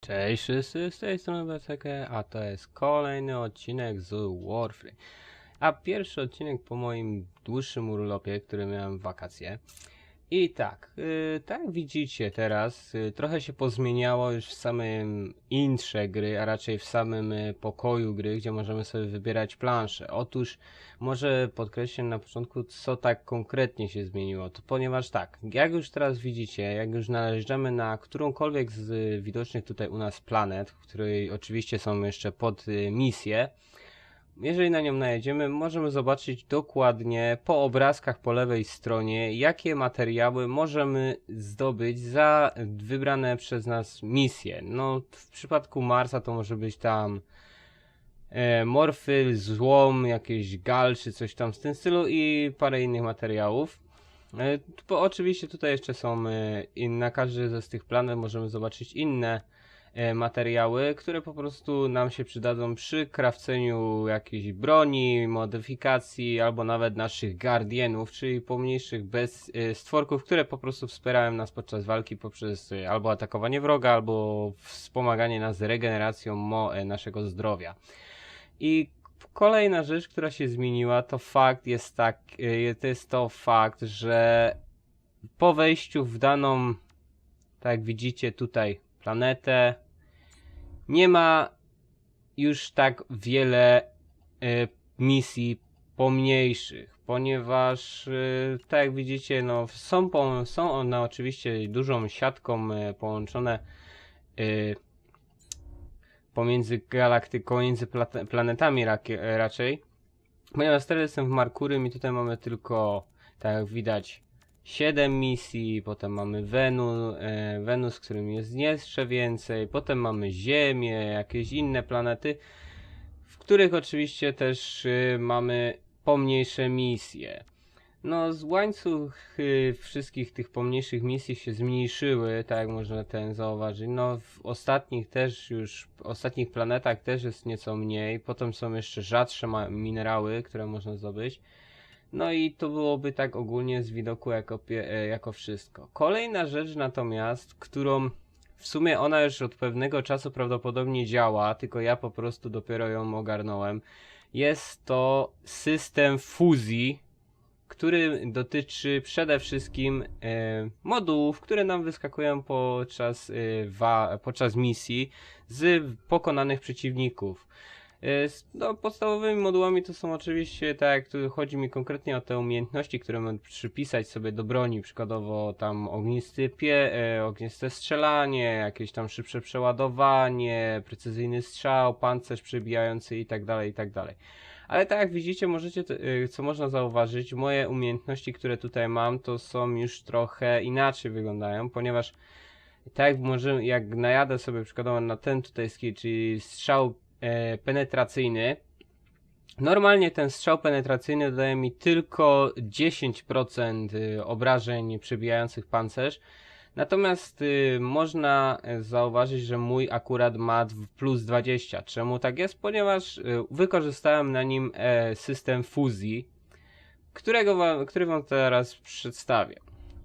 Cześć wszyscy, z tej strony BCK, a to jest kolejny odcinek z Warframe. A pierwszy odcinek po moim dłuższym urlopie, który miałem w wakacje. I tak, yy, tak jak widzicie teraz, yy, trochę się pozmieniało już w samym intrze gry, a raczej w samym y, pokoju gry, gdzie możemy sobie wybierać plansze. Otóż może podkreślę na początku, co tak konkretnie się zmieniło. To ponieważ tak, jak już teraz widzicie, jak już należemy na którąkolwiek z y, widocznych tutaj u nas planet, w której oczywiście są jeszcze pod y, misję, jeżeli na nią najedziemy, możemy zobaczyć dokładnie po obrazkach po lewej stronie, jakie materiały możemy zdobyć za wybrane przez nas misje. No, w przypadku Marsa to może być tam e, morfyl, złom, jakieś gal czy coś tam w tym stylu i parę innych materiałów. E, bo oczywiście tutaj jeszcze są e, na każdy z tych planet możemy zobaczyć inne materiały, które po prostu nam się przydadzą przy krawceniu jakiejś broni, modyfikacji albo nawet naszych guardianów, czyli pomniejszych bez e, stworków, które po prostu wspierają nas podczas walki poprzez e, albo atakowanie wroga, albo wspomaganie nas regeneracją e, naszego zdrowia. I kolejna rzecz, która się zmieniła, to fakt jest tak, to jest to fakt, że po wejściu w daną, tak jak widzicie tutaj, planetę, nie ma już tak wiele y, misji pomniejszych, ponieważ y, tak jak widzicie, no są, są one oczywiście dużą siatką y, połączone pomiędzy galaktyką, plate- planetami raczej. Ponieważ teraz jestem w Markurym i tutaj mamy tylko, tak jak widać, 7 misji, potem mamy Wenu, e, Wenus, którym jest jeszcze więcej, potem mamy Ziemię, jakieś inne planety, w których oczywiście też y, mamy pomniejsze misje. No, z łańcuch y, wszystkich tych pomniejszych misji się zmniejszyły, tak jak można ten zauważyć. No, w ostatnich też już, w ostatnich planetach też jest nieco mniej. Potem są jeszcze rzadsze minerały, które można zdobyć. No i to byłoby tak ogólnie z widoku jako, e, jako wszystko. Kolejna rzecz natomiast, którą w sumie ona już od pewnego czasu prawdopodobnie działa, tylko ja po prostu dopiero ją ogarnąłem. Jest to system fuzji, który dotyczy przede wszystkim e, modułów, które nam wyskakują podczas, e, podczas misji z pokonanych przeciwników. E, no, podstawowymi modułami to są oczywiście, tak jak tu chodzi mi konkretnie o te umiejętności, które mamy przypisać sobie do broni, przykładowo tam ognisty pie, e, ogniste strzelanie, jakieś tam szybsze przeładowanie, precyzyjny strzał, pancerz przebijający i tak dalej, i tak dalej. Ale tak jak widzicie, możecie, y, co można zauważyć, moje umiejętności, które tutaj mam, to są już trochę inaczej wyglądają, ponieważ tak jak jak najadę sobie przykładowo na ten tutaj skill, czyli strzał e, penetracyjny, normalnie ten strzał penetracyjny daje mi tylko 10% y, obrażeń przebijających pancerz, Natomiast y, można e, zauważyć, że mój akurat ma plus 20. Czemu tak jest? Ponieważ y, wykorzystałem na nim e, system fuzji, którego wam, który wam teraz przedstawię.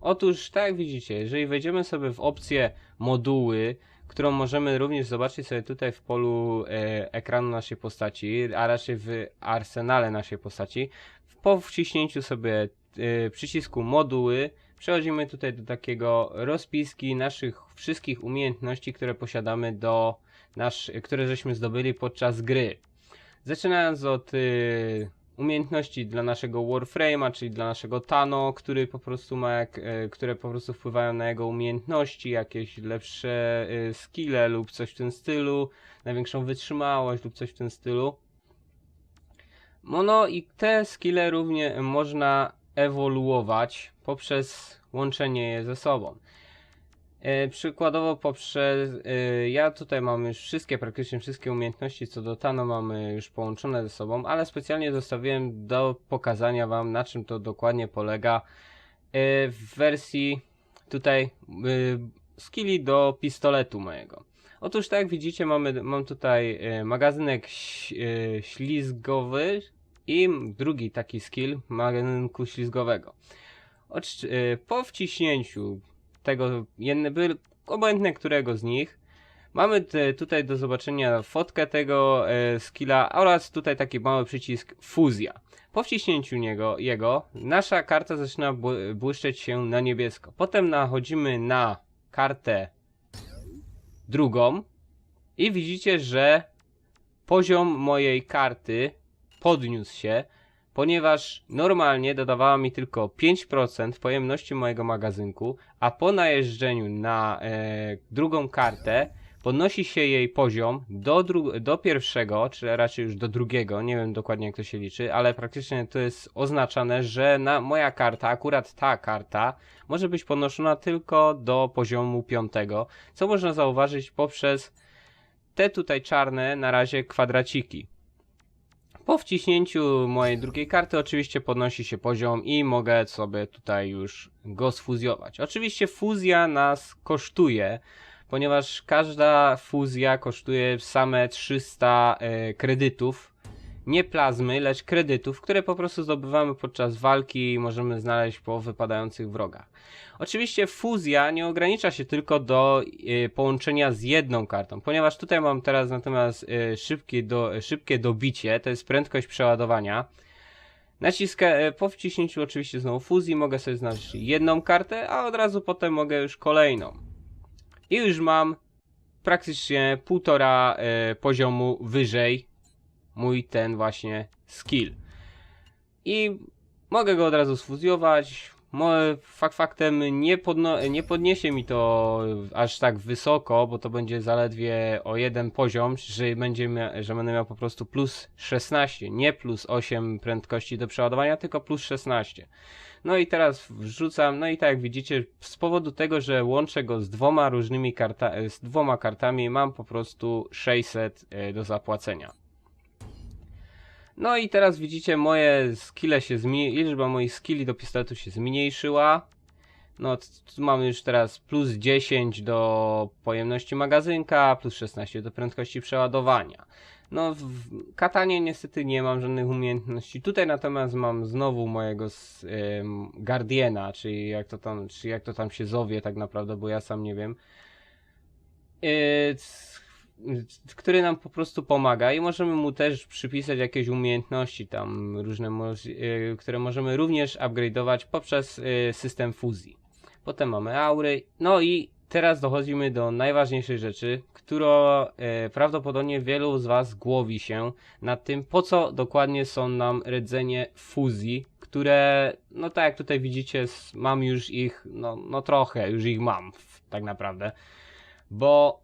Otóż, tak jak widzicie, jeżeli wejdziemy sobie w opcję moduły, którą możemy również zobaczyć sobie tutaj w polu e, ekranu naszej postaci, a raczej w arsenale naszej postaci, po wciśnięciu sobie e, przycisku moduły, przechodzimy tutaj do takiego rozpiski naszych wszystkich umiejętności, które posiadamy do nasz, które żeśmy zdobyli podczas gry. Zaczynając od y, umiejętności dla naszego Warframe'a, czyli dla naszego Tano, który po prostu ma jak, y, które po prostu wpływają na jego umiejętności, jakieś lepsze y, skille lub coś w tym stylu, największą wytrzymałość lub coś w tym stylu. No i te skille również można ewoluować poprzez łączenie je ze sobą. E, przykładowo poprzez, e, ja tutaj mam już wszystkie, praktycznie wszystkie umiejętności co do Tano mamy już połączone ze sobą, ale specjalnie zostawiłem do pokazania wam na czym to dokładnie polega e, w wersji tutaj skilli do pistoletu mojego. Otóż tak jak widzicie mamy, mam tutaj magazynek ślizgowy i drugi taki skill magazynku ślizgowego. Po wciśnięciu tego jedne, obojętne którego z nich, Mamy te, tutaj do zobaczenia fotkę tego e, skilla oraz tutaj taki mały przycisk fuzja. Po wciśnięciu niego, jego nasza karta zaczyna bły- błyszczeć się na niebiesko. Potem nachodzimy na kartę drugą i widzicie, że poziom mojej karty podniósł się, ponieważ normalnie dodawała mi tylko 5% pojemności mojego magazynku, a po najeżdżeniu na e, drugą kartę podnosi się jej poziom do, do pierwszego, czy raczej już do drugiego, nie wiem dokładnie jak to się liczy, ale praktycznie to jest oznaczane, że na moja karta, akurat ta karta, może być podnoszona tylko do poziomu piątego, co można zauważyć poprzez te tutaj czarne na razie kwadraciki. Po wciśnięciu mojej drugiej karty oczywiście podnosi się poziom i mogę sobie tutaj już go sfuzjować. Oczywiście fuzja nas kosztuje, ponieważ każda fuzja kosztuje same 300 e, kredytów. Nie plazmy, lecz kredytów, które po prostu zdobywamy podczas walki i możemy znaleźć po wypadających wrogach. Oczywiście fuzja nie ogranicza się tylko do e, połączenia z jedną kartą, ponieważ tutaj mam teraz natomiast e, szybkie, do, szybkie dobicie, to jest prędkość przeładowania. Naciska, e, po wciśnięciu oczywiście znowu fuzji mogę sobie znaleźć jedną kartę, a od razu potem mogę już kolejną. I już mam praktycznie półtora poziomu wyżej mój ten właśnie skill. I mogę go od razu sfuzjować. Fakt faktem nie, podno, nie podniesie mi to aż tak wysoko, bo to będzie zaledwie o jeden poziom, że, będzie że będę miał po prostu plus 16, nie plus 8 prędkości do przeładowania, tylko plus 16. No i teraz wrzucam, no i tak jak widzicie, z powodu tego, że łączę go z dwoma różnymi karta, z dwoma kartami, mam po prostu 600 e, do zapłacenia. No i teraz widzicie, moje skille się zmniejszyły, liczba moich skilli do pistoletu się zmniejszyła. No, mamy już teraz plus 10 do pojemności magazynka, plus 16 do prędkości przeładowania. No, w katanie niestety nie mam żadnych umiejętności. Tutaj natomiast mam znowu mojego em, Guardiana, czyli jak to tam, jak to tam się zowie tak naprawdę, bo ja sam nie wiem. Yy, który nam po prostu pomaga i możemy mu też przypisać jakieś umiejętności tam różne, yy, które możemy również upgrade'ować poprzez yy, system fuzji. Potem mamy aury, no i teraz dochodzimy do najważniejszej rzeczy, która e, prawdopodobnie wielu z Was głowi się nad tym, po co dokładnie są nam rdzenie fuzji, które, no tak jak tutaj widzicie, mam już ich, no, no trochę, już ich mam, tak naprawdę, bo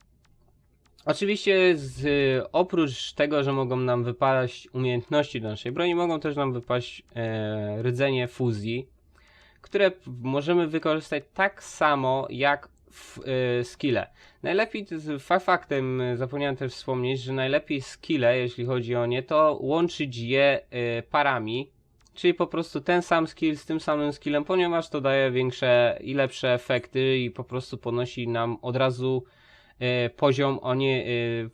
Oczywiście z, oprócz tego, że mogą nam wypaść umiejętności do naszej broni, mogą też nam wypaść e, rdzenie fuzji, które możemy wykorzystać tak samo jak w e, skille. Najlepiej, faktem e, zapomniałem też wspomnieć, że najlepiej skille, jeśli chodzi o nie, to łączyć je e, parami, czyli po prostu ten sam skill z tym samym skillem, ponieważ to daje większe i lepsze efekty i po prostu podnosi nam od razu poziom o nie, e,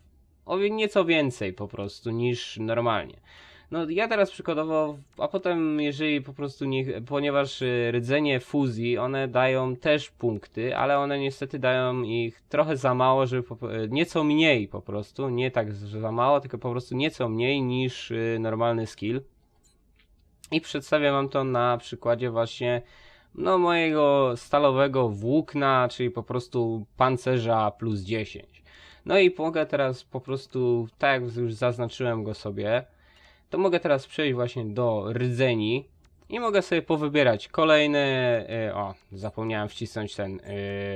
o nieco więcej po prostu niż normalnie. No ja teraz przykładowo, a potem jeżeli po prostu nie, ponieważ e, rdzenie fuzji, one dają też punkty, ale one niestety dają ich trochę za mało, żeby po, e, nieco mniej po prostu, nie tak za mało, tylko po prostu nieco mniej niż e, normalny skill. I przedstawię wam to na przykładzie właśnie no mojego stalowego włókna, czyli po prostu pancerza plus 10. No i mogę teraz po prostu, tak jak już zaznaczyłem go sobie, to mogę teraz przejść właśnie do rdzeni i mogę sobie powybierać kolejne, e, o, zapomniałem wcisnąć ten,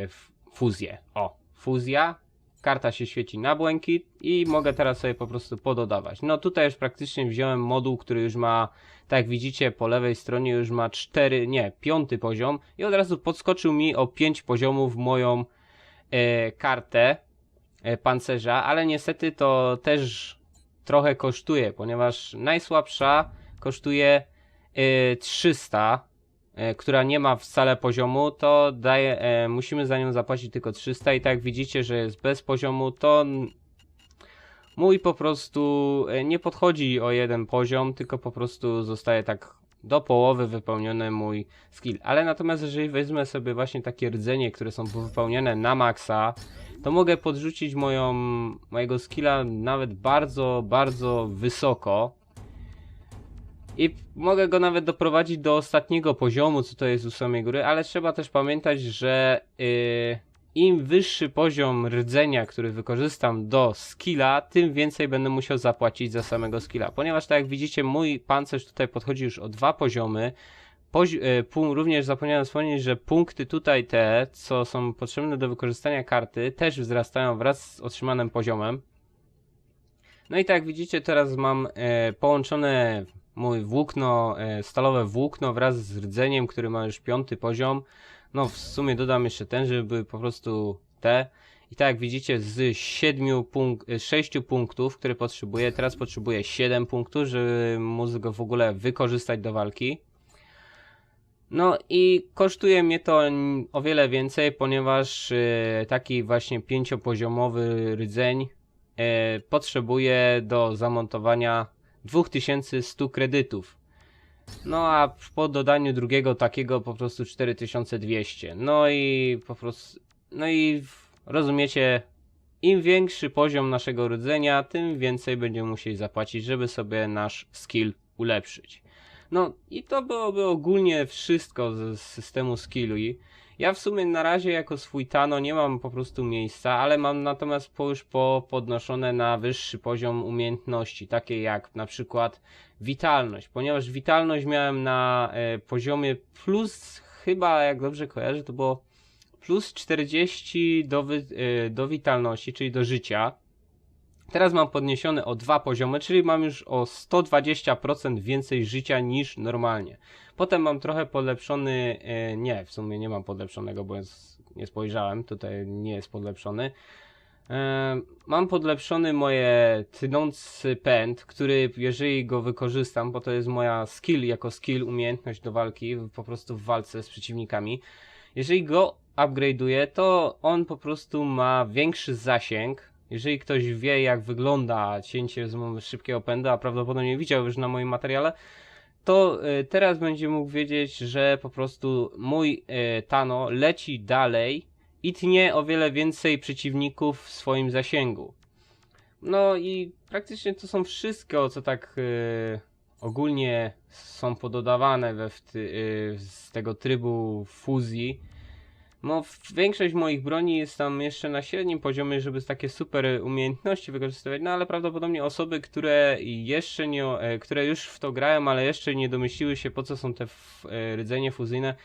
f- fuzję, o, fuzja, karta się świeci na błękit i mogę teraz sobie po prostu pododawać. No tutaj już praktycznie wziąłem moduł, który już ma, tak jak widzicie po lewej stronie już ma 4, nie, piąty poziom i od razu podskoczył mi o 5 poziomów moją e, kartę e, pancerza, ale niestety to też trochę kosztuje, ponieważ najsłabsza kosztuje e, 300, e, która nie ma wcale poziomu, to daje, e, musimy za nią zapłacić tylko 300 i tak widzicie, że jest bez poziomu, to mój po prostu e, nie podchodzi o jeden poziom, tylko po prostu zostaje tak do połowy wypełniony mój skill. Ale natomiast jeżeli wezmę sobie właśnie takie rdzenie, które są wypełnione na maksa, to mogę podrzucić moją, mojego skilla nawet bardzo, bardzo wysoko. I mogę go nawet doprowadzić do ostatniego poziomu, co to jest u samej góry, ale trzeba też pamiętać, że yy, im wyższy poziom rdzenia, który wykorzystam do skilla, tym więcej będę musiał zapłacić za samego skilla. Ponieważ tak jak widzicie, mój pancerz tutaj podchodzi już o dwa poziomy. Pozi pu- również zapomniałem wspomnieć, że punkty tutaj te, co są potrzebne do wykorzystania karty, też wzrastają wraz z otrzymanym poziomem. No i tak jak widzicie, teraz mam e, połączone mój włókno, e, stalowe włókno wraz z rdzeniem, który ma już piąty poziom. No w sumie dodam jeszcze ten, żeby były po prostu te. I tak jak widzicie, z 7 punk- e, 6 punktów, które potrzebuję, teraz potrzebuję 7 punktów, żeby móc go w ogóle wykorzystać do walki. No i kosztuje mnie to o wiele więcej, ponieważ e, taki właśnie pięciopoziomowy rdzeń potrzebuje do zamontowania 2100 kredytów. No a po dodaniu drugiego takiego po prostu 4200. No i po prostu, no i rozumiecie, im większy poziom naszego rdzenia, tym więcej będziemy musieli zapłacić, żeby sobie nasz skill ulepszyć. No i to byłoby ogólnie wszystko z systemu skillu. Ja w sumie na razie jako swój Tano nie mam po prostu miejsca, ale mam natomiast już po podnoszone na wyższy poziom umiejętności, takie jak na przykład witalność, ponieważ witalność miałem na e, poziomie plus chyba jak dobrze kojarzę to było plus 40 do, e, do witalności, czyli do życia. Teraz mam podniesione o dwa poziomy, czyli mam już o 120% więcej życia niż normalnie. Potem mam trochę podlepszony, e, nie, w sumie nie mam podlepszonego, bo jest, nie spojrzałem, tutaj nie jest podlepszony. E, mam podlepszony moje tnący pęd, który jeżeli go wykorzystam, bo to jest moja skill jako skill, umiejętność do walki, po prostu w walce z przeciwnikami. Jeżeli go upgrade'uję, to on po prostu ma większy zasięg. Jeżeli ktoś wie, jak wygląda cięcie z szybkiego pędu, a prawdopodobnie widział już na moim materiale, to y, teraz będzie mógł wiedzieć, że po prostu mój y, Tano leci dalej i tnie o wiele więcej przeciwników w swoim zasięgu. No i praktycznie to są wszystko, co tak y, ogólnie są pododawane we w z tego trybu fuzji. No, większość moich broni jest tam jeszcze na średnim poziomie, żeby takie super umiejętności wykorzystywać, no ale prawdopodobnie osoby, które jeszcze nie, e, które już w to grają, ale jeszcze nie domyśliły się po co są te e, rdzenie fuzyjne,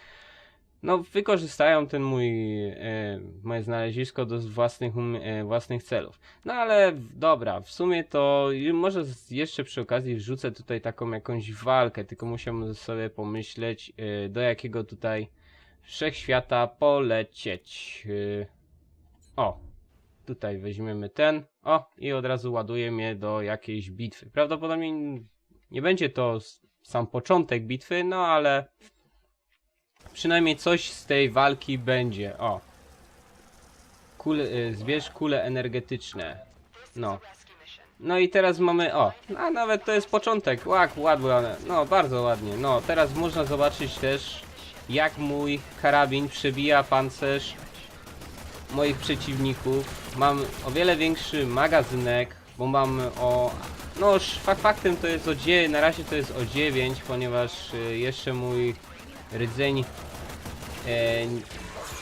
no wykorzystają ten mój, e, moje znalezisko do własnych, um- e, własnych celów. No ale dobra, w sumie to może jeszcze przy okazji wrzucę tutaj taką jakąś walkę, tylko musiałem sobie pomyśleć e, do jakiego tutaj wszechświata polecieć. O, tutaj weźmiemy ten. O, i od razu ładuje mnie do jakiejś bitwy. Prawdopodobnie nie będzie to sam początek bitwy, no ale przynajmniej coś z tej walki będzie. O. Kule, y, zbierz kule energetyczne. No. No i teraz mamy, o, a nawet to jest początek, łak, ładnie, no bardzo ładnie, no teraz można zobaczyć też jak mój karabin przebija pancerz moich przeciwników. Mam o wiele większy magazynek, bo mam o, no faktem to jest o 9, na razie to jest o 9, ponieważ y, jeszcze mój rdzeń, e,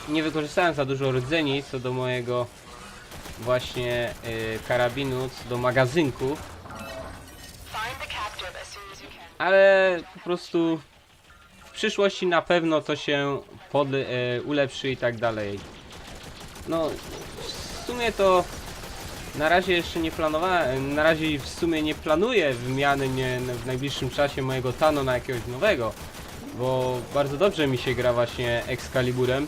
nie wykorzystałem za dużo rdzeni co do mojego właśnie y, karabinu, co do magazynków, can. ale po prostu przyszłości na pewno to się pod, e, ulepszy i tak dalej. No, w sumie to na razie jeszcze nie planowałem, na razie w sumie nie planuję wymiany nie, w najbliższym czasie mojego Tano na jakiegoś nowego, bo bardzo dobrze mi się gra właśnie Excaliburem,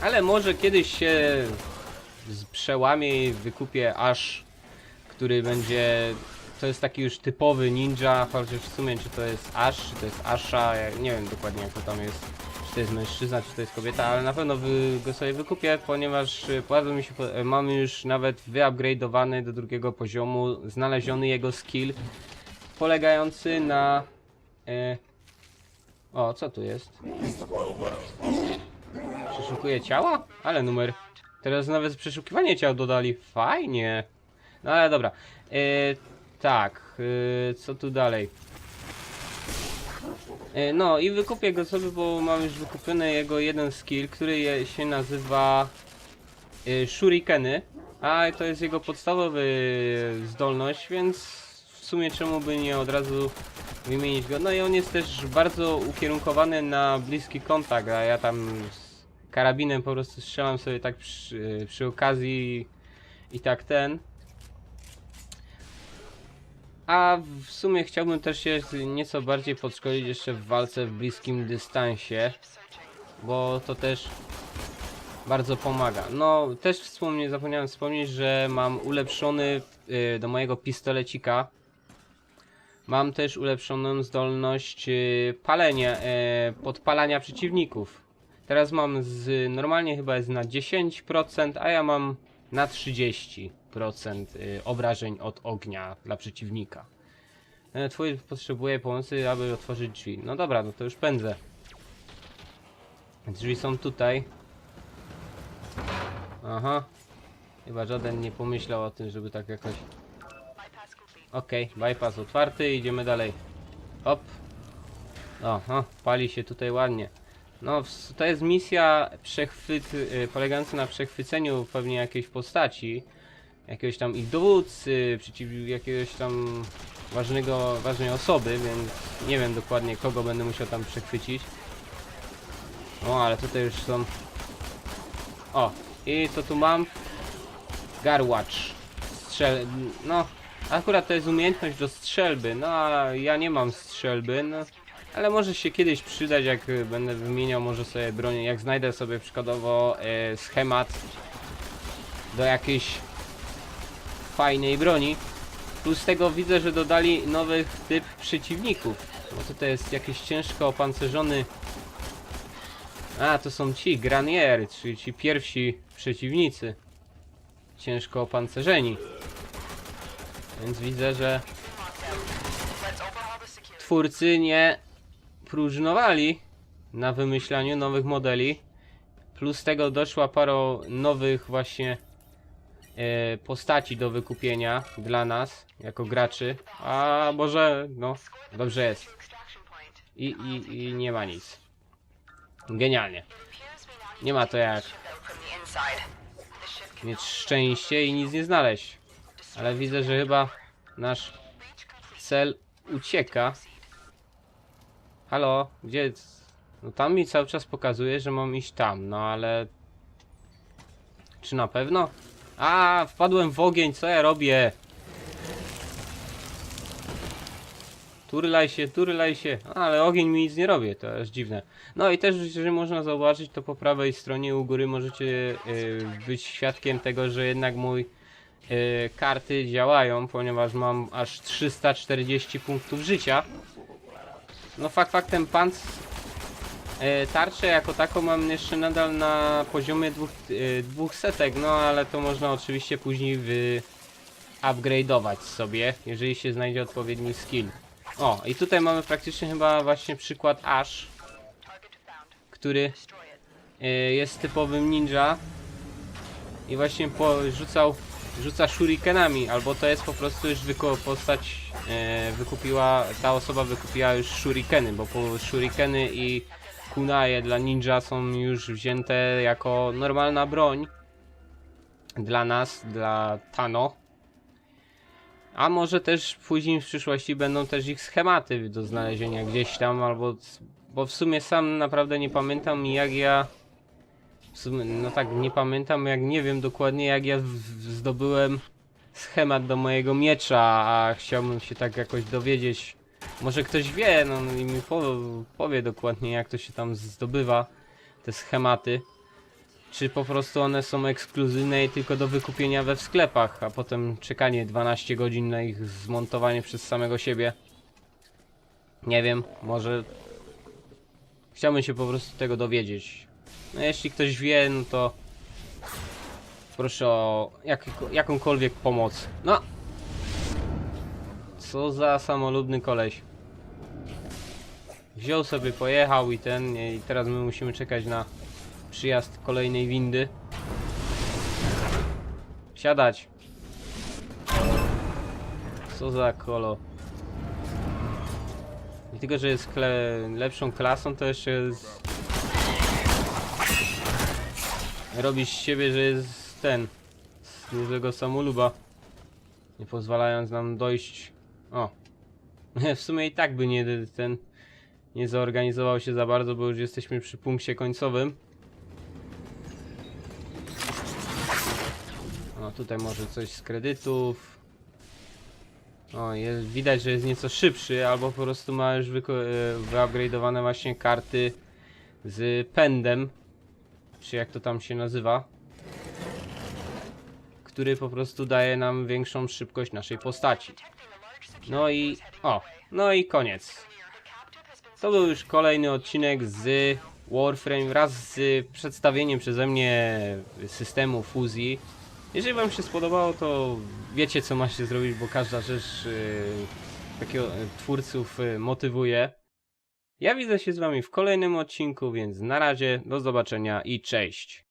ale może kiedyś się przełamie i wykupię aż, który będzie to jest taki już typowy ninja, chociaż w sumie czy to jest Ash, czy to jest Asha, ja nie wiem dokładnie jak to tam jest, czy to jest mężczyzna, czy to jest kobieta, ale na pewno wy, go sobie wykupię, ponieważ y, bardzo mi się, e, mamy już nawet wyupgrade'owany do drugiego poziomu, znaleziony jego skill, polegający na... E, o, co tu jest? Przeszukuję ciała? Ale numer Teraz nawet przeszukiwanie ciał dodali. Fajnie. No ale dobra. E, tak, e, co tu dalej? E, no i wykupię go sobie, bo mam już wykupiony jego jeden skill, który je, się nazywa e, Shurikeny. A to jest jego podstawowy zdolność, więc w sumie czemu by nie od razu wymienić go. No i on jest też bardzo ukierunkowany na bliski kontakt, a ja tam z karabinem po prostu strzelam sobie tak przy, przy okazji i tak ten. A w sumie chciałbym też się nieco bardziej podszkolić jeszcze w walce w bliskim dystansie, bo to też bardzo pomaga. No, też wspomnę, zapomniałem wspomnieć, że mam ulepszony y, do mojego pistolecika. Mam też ulepszoną zdolność y, palenia, y, podpalania przeciwników. Teraz mam z normalnie chyba jest na 10%, a ja mam na 30% y, obrażeń od ognia dla przeciwnika. E, Twój potrzebuje pomocy, aby otworzyć drzwi. No dobra, no to już pędzę. Drzwi są tutaj. Aha. Chyba żaden nie pomyślał o tym, żeby tak jakoś... Okej, bypass otwarty, idziemy dalej. Hop. Oho, pali się tutaj ładnie. No, to jest misja przechwyt, y, polegająca na przechwyceniu pewnie jakiejś postaci. Jakiegoś tam ich dowódcy, przeciw jakiegoś tam ważnego, ważnej osoby, więc nie wiem dokładnie kogo będę musiał tam przechwycić. O, ale tutaj już są... O, i co tu mam? Garłacz. Strzel... No, akurat to jest umiejętność do strzelby, no a ja nie mam strzelby, no. Ale może się kiedyś przydać, jak będę wymieniał może sobie bronię, jak znajdę sobie przykładowo e, schemat do jakiejś fajnej broni. Plus tego widzę, że dodali nowy typ przeciwników. Bo tutaj jest jakiś ciężko opancerzony... A, to są ci, Granier, czyli ci pierwsi przeciwnicy. Ciężko opancerzeni. Więc widzę, że twórcy nie próżnowali na wymyślaniu nowych modeli. Plus tego doszła parą nowych właśnie postaci do wykupienia dla nas, jako graczy. A może, no, dobrze jest. I, i, i nie ma nic. Genialnie. Nie ma to jak mieć szczęście i nic nie znaleźć. Ale widzę, że chyba nasz cel ucieka. Halo, gdzie? No tam mi cały czas pokazuje, że mam iść tam, no ale... Czy na pewno? A, wpadłem w ogień, co ja robię? Turlaj się, turlaj się. Ale ogień mi nic nie robi, to jest dziwne. No i też, jeżeli można zauważyć, to po prawej stronie u góry możecie y, być świadkiem tego, że jednak mój y, karty działają, ponieważ mam aż 340 punktów życia. No fakt faktem panc y, tarczę jako taką mam jeszcze nadal na poziomie dwóch, y, dwóch setek, no ale to można oczywiście później wy upgrade'ować sobie, jeżeli się znajdzie odpowiedni skill. O, i tutaj mamy praktycznie chyba właśnie przykład Ash, który y, jest typowym ninja i właśnie rzucał, rzuca shurikenami, albo to jest po prostu już postać e, wykupiła, ta osoba wykupiła już shurikeny, bo po shurikeny i kunaje dla ninja są już wzięte jako normalna broń dla nas, dla Tano. A może też później w przyszłości będą też ich schematy do znalezienia gdzieś tam, albo bo w sumie sam naprawdę nie pamiętam jak ja sumie, no tak, nie pamiętam, jak nie wiem dokładnie, jak ja zdobyłem schemat do mojego miecza, a chciałbym się tak jakoś dowiedzieć. Może ktoś wie, no i mi po, powie dokładnie, jak to się tam zdobywa, te schematy. Czy po prostu one są ekskluzywne i tylko do wykupienia we sklepach, a potem czekanie 12 godzin na ich zmontowanie przez samego siebie. Nie wiem, może chciałbym się po prostu tego dowiedzieć. No jeśli ktoś wie, no to proszę o jak, jakąkolwiek pomoc. No! Co za samolubny koleś. Wziął sobie, pojechał i ten, i teraz my musimy czekać na przyjazd kolejnej windy. Siadać. Co za kolo. Nie tylko, że jest kle- lepszą klasą, to jeszcze jest... Robi z siebie, że jest ten... Z dużego samoluba. Nie pozwalając nam dojść... O. W sumie i tak by nie ten... Nie zorganizował się za bardzo, bo już jesteśmy przy punkcie końcowym. O, tutaj może coś z kredytów. O, jest, widać, że jest nieco szybszy, albo po prostu ma już e, wyupgrade'owane właśnie karty z pędem, czy jak to tam się nazywa, który po prostu daje nam większą szybkość naszej postaci. No i, o, no i koniec. To był już kolejny odcinek z Warframe wraz z przedstawieniem przeze mnie systemu fuzji. Jeżeli Wam się spodobało, to wiecie co macie zrobić, bo każda rzecz yy, takiego yy, twórców yy, motywuje. Ja widzę się z Wami w kolejnym odcinku, więc na razie, do zobaczenia i cześć.